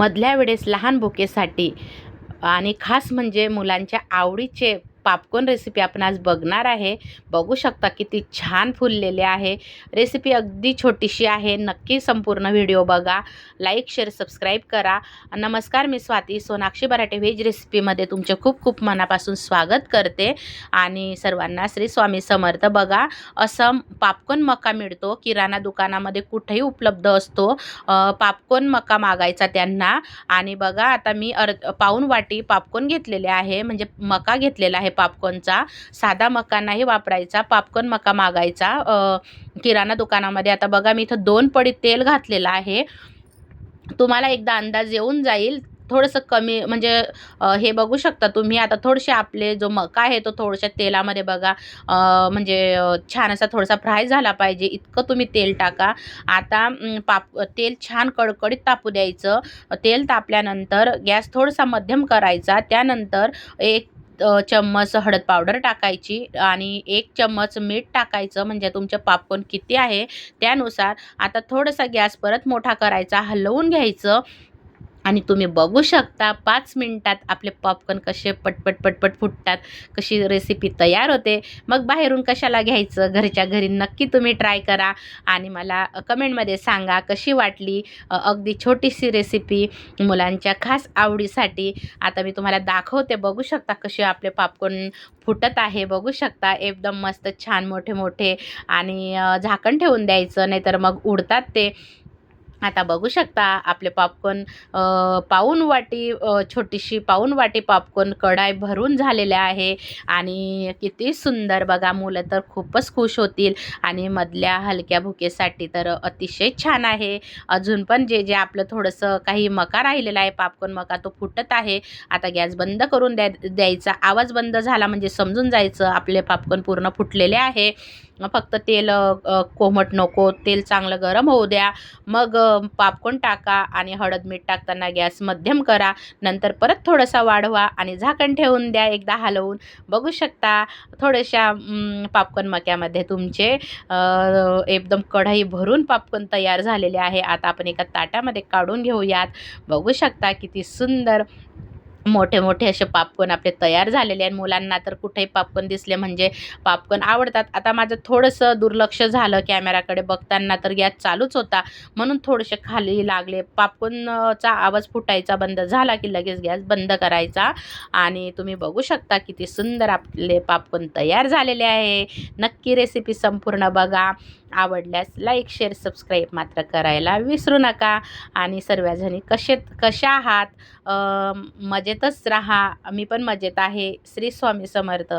मधल्या वेळेस लहान भुकेसाठी आणि खास म्हणजे मुलांच्या आवडीचे पापकॉर्न रेसिपी आपण आज बघणार आहे. बघू शकता किती छान फुललेले आहे. रेसिपी अगदी छोटीशी आहे. नक्की संपूर्ण व्हिडिओ बघा. लाईक शेअर सबस्क्राईब करा. नमस्कार मी स्वाती. सोनाक्षी बराटे व्हेज रेसिपीमध्ये तुमचे खूप खूप मनापासून स्वागत करते. आणि सर्वांना श्री स्वामी समर्थ बघा. असं पापकॉर्न मका मिळतो. किराणा दुकानामध्ये कुठेही उपलब्ध असतो. पापकॉर्न मका मागायचा त्यांना. आणि बघा आता मी अर्ध पाऊण वाटी पापकॉर्न घेतलेले आहे. म्हणजे मका घेतलेला आहे पापकॉर्नचा साधा मका नाही वापरायचा पापकॉर्न मका मागायचा. किराणा दुकानामध्ये. आता बघा मी इथं दोन पडी तेल घातलेलं आहे. तुम्हाला एकदा अंदाज येऊन जाईल. थोडंसं कमी म्हणजे हे बघू शकता तुम्ही. आता थोडेसे आपले जो मका आहे तो थोडशा तेलामध्ये बघा. म्हणजे छान असा थोडासा फ्राय झाला पाहिजे. इतकं तुम्ही तेल टाका. आता पाप तेल छान कडकडीत तापू द्यायचं. तेल तापल्यानंतर गॅस थोडासा मध्यम करायचा. त्यानंतर एक चम्मच हळद पावडर टाकायची आणि एक चम्मच मीठ टाकायचं. म्हणजे तुमचं पापकॉर्न किती आहे त्यानुसार आता थोडासा गॅस परत मोठा करायचा हलवून घ्यायचं. आणि तुम्ही बघू शकता पाच मिनटात आपले पॉपकॉर्न कसे पटपट पटपट फुटतात कशी रेसिपी तयार होते. मग बाहेरून कशाला घ्यायचं घरच्या घरी नक्की तुम्ही ट्राय करा आणि मला कमेंटमध्ये सांगा कशी वाटली अगदी छोटीशी रेसिपी मुलांच्या खास आवडीसाठी. आता मी तुम्हाला दाखवते बघू शकता कसे आपले पॉपकॉर्न फुटत आहे बघू शकता. एकदम मस्त छान मोठे मोठे आणि झाकण ठेवून द्यायचं नाहीतर मग उडतात ते. आता बघू शकता आपले पॉपकॉर्न पाऊन वाटी छोटीशी पाऊन वाटी पॉपकॉर्न कढाई भरून झालेले आहे आणि किती सुंदर बघा मुलं तर खूपच खुश होतील आणि मधल्या हलक्या भुकेसाठी तर अतिशय छान आहे. अजून पण जे जे आपलं थोडंसं काही मका राहिलेला आहे पॉपकॉर्न मका तो फुटत आहे. आता गॅस बंद करून द्या द्यायचा. आवाज बंद झाला म्हणजे समजून जायचं आपले पॉपकॉर्न पूर्ण फुटलेले आहे. फक्त तेल कोमट नको तेल चांगलं गरम होऊ द्या. मग पापकॉर्न टाका आणि हळद मीठ टाकताना गॅस मध्यम करा. नंतर परत थोडासा वाढवा आणि झाकण ठेवून द्या एकदा हलवून. बघू शकता थोड्याशा पापकॉन मक्यामध्ये तुमचे एकदम कढई भरून पापकॉर्न तयार झालेले आहे. आता आपण एका ताटामध्ये काढून घेऊयात. बघू शकता किती सुंदर मोठे मोठे असे पापकॉर्न आपले तयार झालेले आहेत. मुलांना तर कुठेही पापकॉन दिसले म्हणजे पापकॉन आवडतात. आता माझं थोडंसं दुर्लक्ष झालं कॅमेराकडे बघताना तर गॅस चालूच होता. म्हणून थोडेसे खाली लागले. पापकॉर्नचा आवाज फुटायचा बंद झाला की लगेच गॅस बंद करायचा. आणि तुम्ही बघू शकता किती सुंदर आपले पापकॉन तयार झालेले आहे. नक्की रेसिपी संपूर्ण बघा. आवडल्यास लाईक शेअर सबस्क्राईब मात्र करायला विसरू नका. आणि सर्वजणी कसे कशा आहात? मजेतच राहा. मी पण मजेत आहे. श्री स्वामी समर्थ.